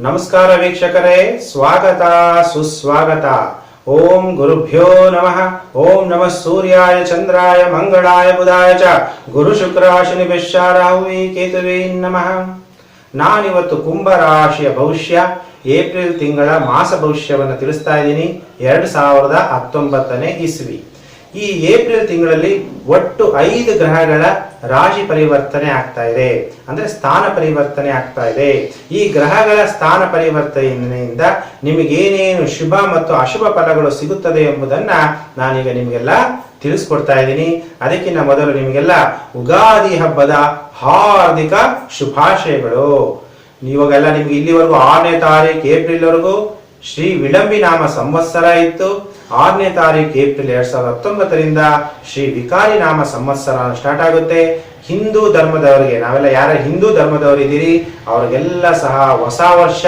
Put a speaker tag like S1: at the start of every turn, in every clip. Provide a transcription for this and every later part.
S1: ನಮಸ್ಕಾರ ವೀಕ್ಷಕರೇ, ಸ್ವಾಗತ, ಸುಸ್ವಾಗತ. ಓಂ ಗುರುಭ್ಯೋ ನಮಃ, ಓಂ ನಮಃ ಸೂರ್ಯಾಯ, ಚಂದ್ರಾಯ, ಮಂಗಳಾಯ, ಬುಧಾಯ ಚ. ಗುರು ಶುಕ್ರ ಶನಿ ರಾಹುವಿ ಕೇತುವೇ ನಮಃ. ನಾನಿವತ್ತು ಕುಂಭ ರಾಶಿಯ ಭವಿಷ್ಯ, ಏಪ್ರಿಲ್ ತಿಂಗಳ ಮಾಸ ಭವಿಷ್ಯವನ್ನು ತಿಳಿಸ್ತಾ ಇದ್ದೀನಿ, ಎರಡು ಸಾವಿರದ ಹತ್ತೊಂಬತ್ತನೇ ಇಸ್ವಿ. ಈ ಏಪ್ರಿಲ್ ತಿಂಗಳಲ್ಲಿ ಒಟ್ಟು ಐದು ಗ್ರಹಗಳ ರಾಶಿ ಪರಿವರ್ತನೆ ಆಗ್ತಾ ಇದೆ. ಅಂದ್ರೆ ಸ್ಥಾನ ಪರಿವರ್ತನೆ ಆಗ್ತಾ ಇದೆ. ಈ ಗ್ರಹಗಳ ಸ್ಥಾನ ಪರಿವರ್ತನೆಯಿಂದ ನಿಮಗೇನೇನು ಶುಭ ಮತ್ತು ಅಶುಭ ಫಲಗಳು ಸಿಗುತ್ತದೆ ಎಂಬುದನ್ನ ನಾನೀಗ ನಿಮಗೆಲ್ಲ ತಿಳಿಸ್ಕೊಡ್ತಾ ಇದ್ದೀನಿ. ಅದಕ್ಕಿಂತ ಮೊದಲು ನಿಮಗೆಲ್ಲ ಉಗಾದಿ ಹಬ್ಬದ ಹಾರ್ದಿಕ ಶುಭಾಶಯಗಳು. ಇವಾಗೆಲ್ಲ ನಿಮ್ಗೆ ಇಲ್ಲಿವರೆಗೂ ಆರನೇ ತಾರೀಕು ಏಪ್ರಿಲ್ ವರೆಗೂ ಶ್ರೀ ವಿಳಂಬಿ ನಾಮ ಸಂವತ್ಸರ ಇತ್ತು. ಆರನೇ ತಾರೀಕು ಏಪ್ರಿಲ್ ಎರಡ್ ಸಾವಿರದ ಹತ್ತೊಂಬತ್ತರಿಂದ ಶ್ರೀ ವಿಕಾರಿ ನಾಮ ಸಂವತ್ಸರ ಸ್ಟಾರ್ಟ್ ಆಗುತ್ತೆ. ಹಿಂದೂ ಧರ್ಮದವರಿಗೆ, ನಾವೆಲ್ಲ ಯಾರ ಹಿಂದೂ ಧರ್ಮದವರಿದ್ದೀರಿ, ಅವ್ರಿಗೆಲ್ಲ ಸಹ ಹೊಸ ವರ್ಷ.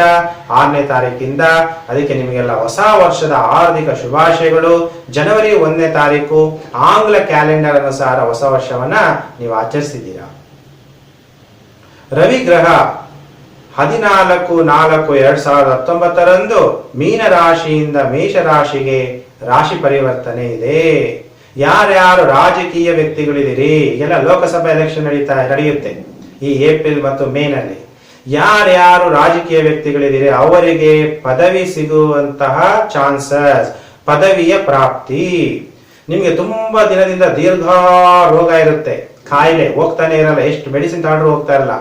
S1: ಆರನೇ ತಾರೀಕಿಂದ ಅದಕ್ಕೆ ನಿಮಗೆಲ್ಲ ಹೊಸ ವರ್ಷದ ಆರ್ಥಿಕ ಶುಭಾಶಯಗಳು. ಜನವರಿ ಒಂದನೇ ತಾರೀಕು ಆಂಗ್ಲ ಕ್ಯಾಲೆಂಡರ್ ಅನುಸಾರ ಹೊಸ ವರ್ಷವನ್ನ ನೀವು ಆಚರಿಸಿದ್ದೀರಾ. ರವಿ ಗ್ರಹ ಹದಿನಾಲ್ಕು, ನಾಲ್ಕು, ಎರಡ್ ಸಾವಿರದ ಹತ್ತೊಂಬತ್ತರಂದು ಮೇಷ ರಾಶಿಗೆ ರಾಶಿ ಪರಿವರ್ತನೆ ಇದೆ. ಯಾರ್ಯಾರು ರಾಜಕೀಯ ವ್ಯಕ್ತಿಗಳಿದ್ದೀರಿ? ಎಲ್ಲ ಲೋಕಸಭಾ ಎಲೆಕ್ಷನ್ ನಡೀತಾ, ನಡೆಯುತ್ತೆ. ಈ ಏಪ್ರಿಲ್ ಮತ್ತು ಮೇನಲ್ಲಿ ಯಾರ್ಯಾರು ರಾಜಕೀಯ ವ್ಯಕ್ತಿಗಳಿದ್ದೀರಿ? ಅವರಿಗೆ ಪದವಿ ಸಿಗುವಂತಹ ಚಾನ್ಸಸ್ ಪದವಿಯ ಪ್ರಾಪ್ತಿ. ನಿಮಗೆ ತುಂಬಾ ದಿನದಿಂದ ದೀರ್ಘ ರೋಗ ಇರುತ್ತೆ. ಕಾಯಿಲೆ ಹೋಗ್ತಾನೆ ಇರಲ್ಲ, ಎಷ್ಟು ಮೆಡಿಸಿನ್ ತಗೊಂಡ್ರು ಹೋಗ್ತಾ ಇರಲ್ಲ.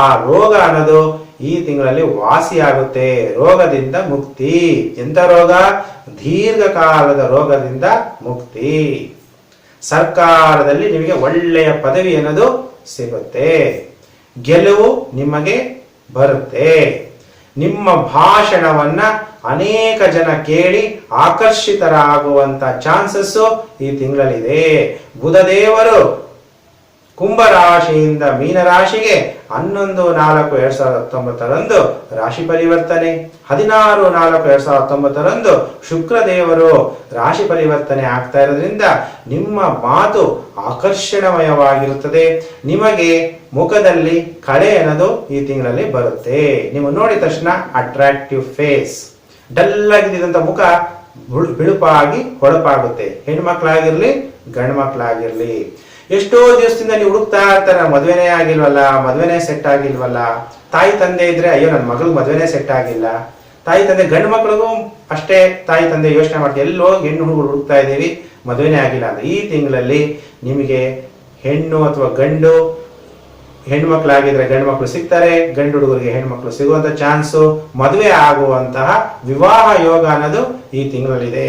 S1: ಆ ರೋಗ ಅನ್ನೋದು ಈ ತಿಂಗಳಲ್ಲಿ ವಾಸಿಯಾಗುತ್ತೆ ರೋಗದಿಂದ ಮುಕ್ತಿ. ಎಂತ ರೋಗ? ದೀರ್ಘಕಾಲದ ರೋಗದಿಂದ ಮುಕ್ತಿ. ಸರ್ಕಾರದಲ್ಲಿ ನಿಮಗೆ ಒಳ್ಳೆಯ ಪದವಿ ಅನ್ನೋದು ಸಿಗುತ್ತೆ. ಗೆಲುವು ನಿಮಗೆ ಬರುತ್ತೆ. ನಿಮ್ಮ ಭಾಷಣವನ್ನ ಅನೇಕ ಜನ ಕೇಳಿ ಆಕರ್ಷಿತರಾಗುವಂತ ಚಾನ್ಸಸ್ ಈ ತಿಂಗಳಲ್ಲಿದೆ. ಬುಧದೇವರು ಕುಂಭರಾಶಿಯಿಂದ ಮೀನರಾಶಿಗೆ ಹನ್ನೊಂದು ನಾಲ್ಕು ಎರಡ್ ಸಾವಿರದ ಹತ್ತೊಂಬತ್ತರಂದು ರಾಶಿ ಪರಿವರ್ತನೆ. ಹದಿನಾರು ನಾಲ್ಕು ಎರಡ್ ಸಾವಿರದ ಹತ್ತೊಂಬತ್ತರಂದು ಶುಕ್ರದೇವರು ರಾಶಿ ಪರಿವರ್ತನೆ ಆಗ್ತಾ ಇರೋದ್ರಿಂದ ನಿಮ್ಮ ಮಾತು ಆಕರ್ಷಣಮಯವಾಗಿರುತ್ತದೆ. ನಿಮಗೆ ಮುಖದಲ್ಲಿ ಕಳೆ ಅನ್ನೋದು ಈ ತಿಂಗಳಲ್ಲಿ ಬರುತ್ತೆ. ನೀವು ನೋಡಿದ ತಕ್ಷಣ ಅಟ್ರಾಕ್ಟಿವ್ ಫೇಸ್ ಡಲ್ ಮುಖ ಬುಳ್- ಬಿಳುಪಾಗಿ, ಹೊಳಪಾಗುತ್ತೆ. ಹೆಣ್ಮಕ್ಳಾಗಿರ್ಲಿ ಗಂಡು ಮಕ್ಳಾಗಿರ್ಲಿ. ಎಷ್ಟೋ ದಿವಸದಿಂದ ನೀವು ಹುಡುಕ್ತಾ ಇರ್ತಾರೆ, ಮದುವೆನೇ ಆಗಿಲ್ವಲ್ಲ, ಮದುವೆನೇ ಸೆಟ್ ಆಗಿಲ್ವಲ್ಲ. ತಾಯಿ ತಂದೆ ಇದ್ರೆ, ಅಯ್ಯೋ ನನ್ನ ಮಗಳಿಗೆ ಮದುವೆನೇ ಸೆಟ್ ಆಗಿಲ್ಲ. ತಾಯಿ ತಂದೆ, ಗಂಡು ಮಕ್ಳಿಗೂ ಅಷ್ಟೇ ತಾಯಿ ತಂದೆ ಯೋಚನೆ ಮಾಡ್ತೀವಿ ಎಲ್ಲೋ ಹೆಣ್ಣು ಹುಡುಗರು ಹುಡುಕ್ತಾ ಇದ್ದೀವಿ ಮದುವೆನೇ ಆಗಿಲ್ಲ ಅಂತ. ಈ ತಿಂಗಳಲ್ಲಿ ನಿಮಗೆ ಹೆಣ್ಣು ಅಥವಾ ಗಂಡು ಹೆಣ್ಣು ಮಕ್ಕಳಾಗಿದ್ರೆ ಗಂಡು ಮಕ್ಕಳು ಸಿಗ್ತಾರೆ, ಗಂಡು ಹುಡುಗರಿಗೆ ಮಕ್ಕಳು ಸಿಗುವಂತ ಚಾನ್ಸು ಮದುವೆ ಆಗುವಂತಹ ವಿವಾಹ ಯೋಗ ಅನ್ನೋದು ಈ ತಿಂಗಳಲ್ಲಿದೆ.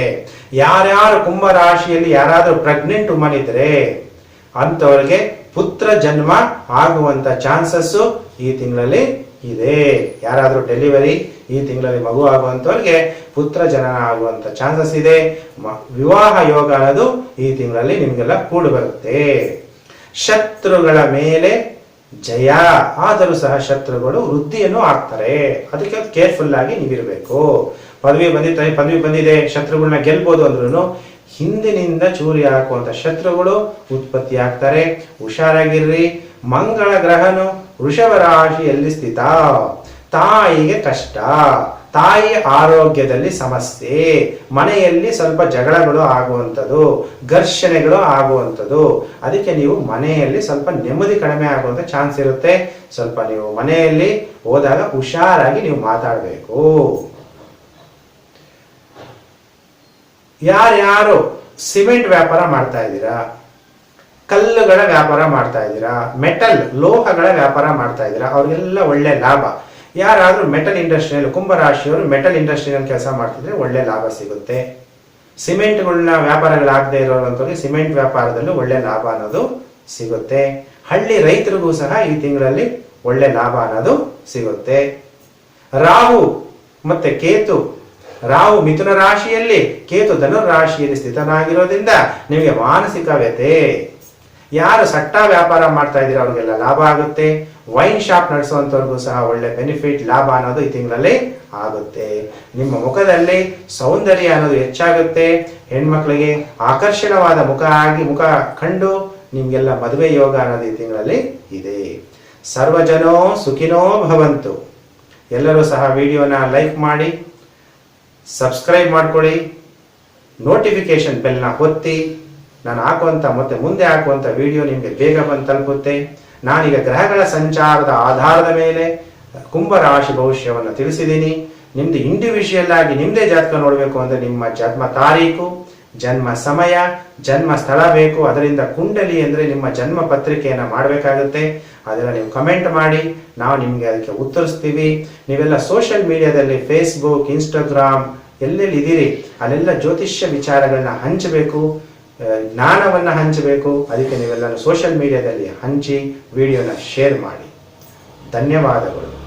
S1: ಯಾರ್ಯಾರು ಕುಂಭ ರಾಶಿಯಲ್ಲಿ ಯಾರಾದರೂ ಪ್ರೆಗ್ನೆಂಟ್ ವುಮನ್ ಇದ್ರೆ ಅಂತವರಿಗೆ ಪುತ್ರ ಜನ್ಮ ಆಗುವಂತ ಚಾನ್ಸಸ್ ಈ ತಿಂಗಳಲ್ಲಿ ಇದೆ. ಯಾರಾದರೂ ಡೆಲಿವರಿ ಈ ತಿಂಗಳಲ್ಲಿ ಮಗು ಆಗುವಂಥವ್ರಿಗೆ ಪುತ್ರ ಜನನ ಆಗುವಂತ ಚಾನ್ಸಸ್ ಇದೆ. ವಿವಾಹ ಯೋಗ ಅನ್ನೋದು ಈ ತಿಂಗಳಲ್ಲಿ ನಿಮ್ಗೆಲ್ಲ ಕೂಡು ಬರುತ್ತೆ. ಶತ್ರುಗಳ ಮೇಲೆ ಜಯ. ಆದರೂ ಸಹ ಶತ್ರುಗಳು ವೃದ್ಧಿಯನ್ನು ಆಗ್ತಾರೆ. ಅದಕ್ಕೆ ಕೇರ್ಫುಲ್ ಆಗಿ ನೀವಿರಬೇಕು. ಪದವಿ ಬಂದಿದ್ದ ಪದವಿ ಬಂದಿದೆ ಶತ್ರುಗಳನ್ನ ಗೆಲ್ಬೋದು ಅಂದ್ರೂ ಹಿಂದಿನಿಂದ ಚೂರಿ ಹಾಕುವಂತ ಶತ್ರುಗಳು ಉತ್ಪತ್ತಿ ಆಗ್ತಾರೆ ಹುಷಾರಾಗಿರ್ರಿ. ಮಂಗಳ ಗ್ರಹನು ವೃಷಭ ರಾಶಿಯಲ್ಲಿ ಸ್ಥಿತ. ತಾಯಿಗೆ ಕಷ್ಟ. ತಾಯಿ ಆರೋಗ್ಯದಲ್ಲಿ ಸಮಸ್ಯೆ. ಮನೆಯಲ್ಲಿ ಸ್ವಲ್ಪ ಜಗಳಗಳು ಆಗುವಂಥದ್ದು, ಘರ್ಷಣೆಗಳು ಆಗುವಂಥದ್ದು. ಅದಕ್ಕೆ ನೀವು ಮನೆಯಲ್ಲಿ ಸ್ವಲ್ಪ ನೆಮ್ಮದಿ ಕಡಿಮೆ ಆಗುವಂತ ಚಾನ್ಸ್ ಇರುತ್ತೆ. ಸ್ವಲ್ಪ ನೀವು ಮನೆಯಲ್ಲಿ ಹೋದಾಗ ಹುಷಾರಾಗಿ ನೀವು ಮಾತಾಡಬೇಕು. ಯಾರ್ಯಾರು ಸಿಮೆಂಟ್ ವ್ಯಾಪಾರ ಮಾಡ್ತಾ ಇದ್ದೀರಾ? ಕಲ್ಲುಗಳ ವ್ಯಾಪಾರ ಮಾಡ್ತಾ ಇದ್ದೀರಾ? ಮೆಟಲ್, ಲೋಹಗಳ ವ್ಯಾಪಾರ ಮಾಡ್ತಾ ಇದ್ದೀರಾ? ಅವರಿಗೆಲ್ಲ ಒಳ್ಳೆ ಲಾಭ. ಯಾರಾದರೂ ಮೆಟಲ್ ಇಂಡಸ್ಟ್ರಿಯಲ್ಲಿ, ಕುಂಭರಾಶಿಯವರು ಮೆಟಲ್ ಇಂಡಸ್ಟ್ರಿಯಲ್ಲಿ ಕೆಲಸ ಮಾಡ್ತಿದ್ರೆ ಒಳ್ಳೆ ಲಾಭ ಸಿಗುತ್ತೆ. ಸಿಮೆಂಟ್ಗಳನ್ನ ವ್ಯಾಪಾರಗಳಾಗದೇ ಇರೋವಂಥವ್ರಿಗೆ ಸಿಮೆಂಟ್ ವ್ಯಾಪಾರದಲ್ಲೂ ಒಳ್ಳೆ ಲಾಭ ಅನ್ನೋದು ಸಿಗುತ್ತೆ. ಹಳ್ಳಿ ರೈತರಿಗೂ ಸಹ ಈ ತಿಂಗಳಲ್ಲಿ ಒಳ್ಳೆ ಲಾಭ ಅನ್ನೋದು ಸಿಗುತ್ತೆ. ರಾಹು ಮತ್ತೆ ಕೇತು ರಾಹು ಮಿಥುನ ರಾಶಿಯಲ್ಲಿ ಕೇತು ಧನುರಾಶಿಯಲ್ಲಿ ಸ್ಥಿತನಾಗಿರೋದ್ರಿಂದ ನಿಮಗೆ ಮಾನಸಿಕ ವ್ಯತೆ ಯಾರು ಸಟ್ಟ ವ್ಯಾಪಾರ ಮಾಡ್ತಾ ಇದ್ದೀರಾ ಅವ್ರಿಗೆಲ್ಲ ಲಾಭ ಆಗುತ್ತೆ. ವೈನ್ ಶಾಪ್ ನಡೆಸುವಂಥವ್ರಿಗೂ ಸಹ ಒಳ್ಳೆ ಬೆನಿಫಿಟ್ ಲಾಭ ಅನ್ನೋದು ಈ ತಿಂಗಳಲ್ಲಿ ಆಗುತ್ತೆ. ನಿಮ್ಮ ಮುಖದಲ್ಲಿ ಸೌಂದರ್ಯ ಅನ್ನೋದು ಹೆಚ್ಚಾಗುತ್ತೆ. ಹೆಣ್ಮಕ್ಳಿಗೆ ಆಕರ್ಷಣವಾದ ಮುಖ ಆಗಿ ಮುಖ ಕಂಡು ನಿಮಗೆಲ್ಲ ಮದುವೆ ಯೋಗ ಅನ್ನೋದು ಈ ತಿಂಗಳಲ್ಲಿ ಇದೆ. ಸರ್ವಜನೋ ಸುಖಿನೋ ಭವಂತು. ಎಲ್ಲರೂ ಸಹ ವಿಡಿಯೋನ ಲೈಕ್ ಮಾಡಿ ಸಬ್ಸ್ಕ್ರೈಬ್ ಮಾಡ್ಕೊಳ್ಳಿ. ನೋಟಿಫಿಕೇಶನ್ ಬೆಲ್ನ ಒತ್ತಿ. ನಾನು ಹಾಕುವಂಥ ಮತ್ತೆ ಮುಂದೆ ಹಾಕುವಂಥ ವಿಡಿಯೋ ನಿಮಗೆ ಬೇಗ ಬಂದು ತಲುಪುತ್ತೆ. ನಾನೀಗ ಗ್ರಹಗಳ ಸಂಚಾರದ ಆಧಾರದ ಮೇಲೆ ಕುಂಭ ರಾಶಿ ಭವಿಷ್ಯವನ್ನು ತಿಳಿಸಿದ್ದೀನಿ. ನಿಮ್ಮದು ಇಂಡಿವಿಜುವಲ್ ಆಗಿ ನಿಮ್ಮದೇ ಜಾತಕ ನೋಡಬೇಕು ಅಂದರೆ ನಿಮ್ಮ ಜನ್ಮ ತಾರೀಕು. ಜನ್ಮ ಸಮಯ, ಜನ್ಮ ಸ್ಥಳ ಬೇಕು. ಅದರಿಂದ ಕುಂಡಲಿ ಅಂದರೆ ನಿಮ್ಮ ಜನ್ಮ ಪತ್ರಿಕೆಯನ್ನು ಮಾಡಬೇಕಾಗುತ್ತೆ. ಅದನ್ನು ನೀವು ಕಮೆಂಟ್ ಮಾಡಿ. ನಾವು ನಿಮಗೆ ಅದಕ್ಕೆ ಉತ್ತರಿಸ್ತೀವಿ. ನೀವೆಲ್ಲ ಸೋಷಿಯಲ್ ಮೀಡಿಯಾದಲ್ಲಿ ಫೇಸ್ಬುಕ್ ಇನ್ಸ್ಟಾಗ್ರಾಮ್ ಎಲ್ಲೆಲ್ಲಿ ಇದ್ದೀರಿ, ಅಲ್ಲೆಲ್ಲ ಜ್ಯೋತಿಷ್ಯ ವಿಚಾರಗಳನ್ನ ಹಂಚಬೇಕು. ಜ್ಞಾನವನ್ನು ಹಂಚಬೇಕು. ಅದಕ್ಕೆ ನೀವೆಲ್ಲ ಸೋಷಿಯಲ್ ಮೀಡಿಯಾದಲ್ಲಿ ಹಂಚಿ ವಿಡಿಯೋನ ಶೇರ್ ಮಾಡಿ. ಧನ್ಯವಾದಗಳು.